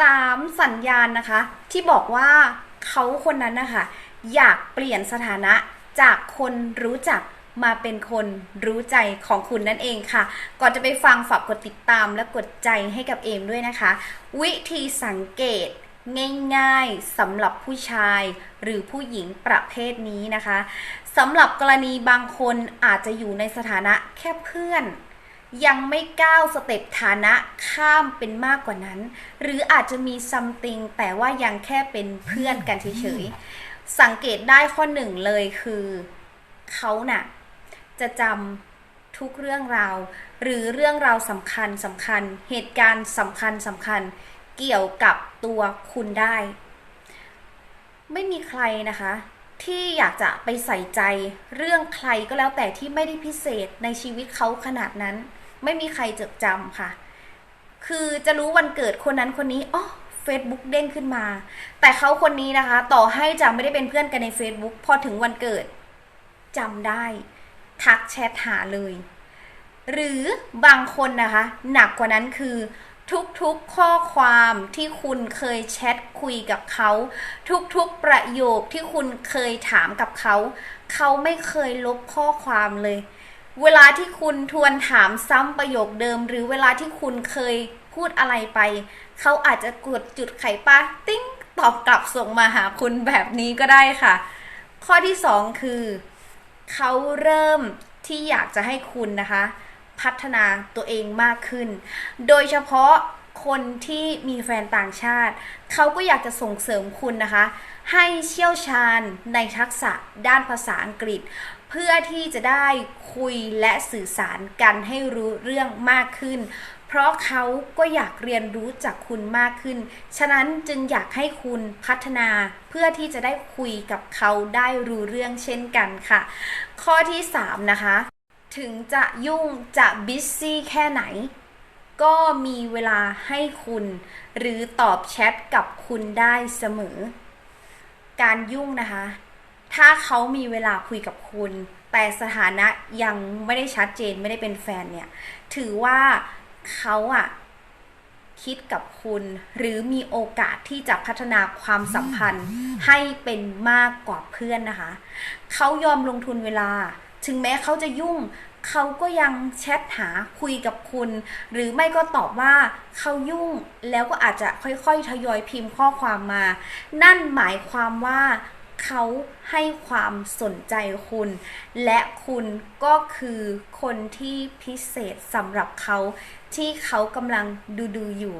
สามสัญญาณนะคะ ที่บอกว่าเขาคนนั้นนะคะอยากเปลี่ยนสถานะจากคนรู้จักมาเป็นคนรู้ใจของคุณนั่นเองค่ะ ก่อนจะไปฟังฝากกดติดตามและกดใจให้กับเอมด้วยนะคะ วิธีสังเกตง่ายๆสำหรับผู้ชายหรือผู้หญิงประเภทนี้นะคะสำหรับกรณีบางคนอาจจะอยู่ในสถานะแค่เพื่อน ยังไม่ก้าวสเต็ปฐานะข้ามเป็นมากกว่านั้น หรืออาจจะมี something แต่ว่ายังแค่เป็นเพื่อนกันเฉยๆ สังเกตได้ข้อหนึ่งเลยคือเขาน่ะจะจำทุกเรื่องราว หรือเรื่องราวสำคัญสำคัญ เหตุการณ์สำคัญสำคัญ เกี่ยวกับตัวคุณได้ ไม่มีใครนะคะ ที่อยากจะไปใส่ใจเรื่องใครก็แล้วแต่ที่ไม่ได้พิเศษในชีวิตเขาขนาดนั้น ไม่มีใครจดจำค่ะ คือจะรู้วันเกิดคนนั้นคนนี้อ๋อ Facebook เด้งขึ้นมา แต่เขาคนนี้นะคะ ต่อให้จะไม่ได้เป็นเพื่อนกันใน Facebook พอถึงวันเกิดจำได้ ทักแชทหาเลย หรือบางคนนะคะ หนักกว่านั้นคือ ทุกๆข้อความที่คุณเคยแชทคุยกับเขา ทุกๆประโยคที่คุณเคยถามกับเขา เขาไม่เคยลบข้อความเลย เวลาที่คุณทวนถามซ้ำประโยคเดิม หรือเวลาที่คุณเคยพูดอะไรไป เขาอาจจะกดจุดไข่ปะติ้งตอบกลับส่งมาหาคุณแบบนี้ก็ได้ค่ะ ข้อที่สองคือ เขาเริ่มที่อยากจะให้คุณนะคะ พัฒนาตัวเองมากขึ้น โดยเฉพาะคนที่มีแฟนต่างชาติ เขาก็อยากจะส่งเสริมคุณนะคะ ให้เชี่ยวชาญในทักษะด้านภาษาอังกฤษ เพื่อที่จะได้คุยและสื่อสารกันให้รู้เรื่องมากขึ้น เพราะเขาก็อยากเรียนรู้จากคุณมากขึ้น ฉะนั้นจึงอยากให้คุณพัฒนาเพื่อที่จะได้คุยกับเขาได้รู้เรื่องเช่นกันค่ะ ข้อที่ 3 นะคะ ถึงจะยุ่งจะบิซซี่แค่ไหน ก็มีเวลาให้คุณ หรือตอบแชทกับคุณได้เสมอ การยุ่งนะคะ ถ้าเขามีเวลาคุยกับคุณ แต่สถานะยังไม่ได้ชัดเจนไม่ได้เป็นแฟนเนี่ย ถือว่าเขาอะคิดกับคุณ หรือมีโอกาสที่จะพัฒนาความสัมพันธ์ให้เป็นมากกว่าเพื่อนนะคะ เขายอมลงทุนเวลา ถึงแม้เขาจะยุ่ง เขาก็ยังแชทหาคุยกับคุณ หรือไม่ก็ตอบว่าเขายุ่งแล้วก็อาจจะค่อยๆ ทยอยพิมพ์ข้อความมา นั่นหมายความว่าเขาให้ความสนใจคุณ และคุณก็คือคนที่พิเศษสำหรับเขาที่เขากำลังดูดูๆอยู่